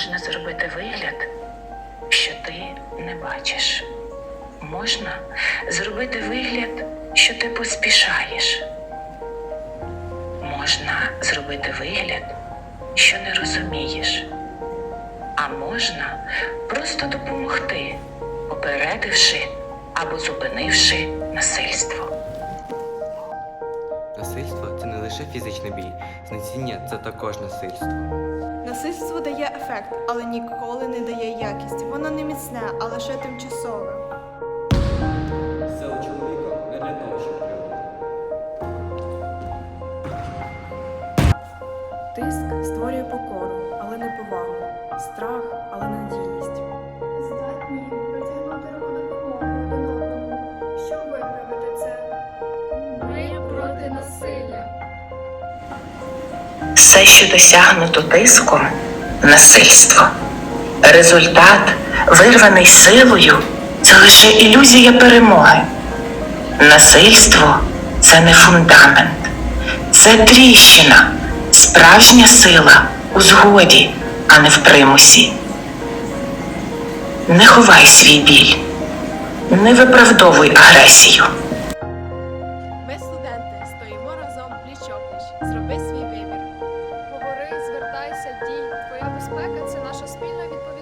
Можна зробити вигляд, що ти не бачиш. Можна зробити вигляд, що ти поспішаєш. Можна зробити вигляд, що не розумієш. А можна просто допомогти, попередивши або зупинивши насильство. Лише фізичний бій, знецінення це також насильство. Насильство дає ефект, але ніколи не дає якість. Воно не міцне, а лише тимчасове. Сила чоловіка не для того, щоб кривдити. Тиск створює покору, але не повагу, страх, але надійність. здатні притягнути руку допомоги один одному, щоб виправити це. Ми проти насилля. Все, що досягнуто тиском насильство. Результат, вирваний силою, це лише ілюзія перемоги. Насильство це не фундамент, це тріщина, справжня сила у згоді, а не в примусі. Не ховай свій біль, не виправдовуй агресію стоїмо разом пліч-опліч. Зроби свій вибір. Говори, звертайся, дій. Твоя безпека це наша спільна відповідальність.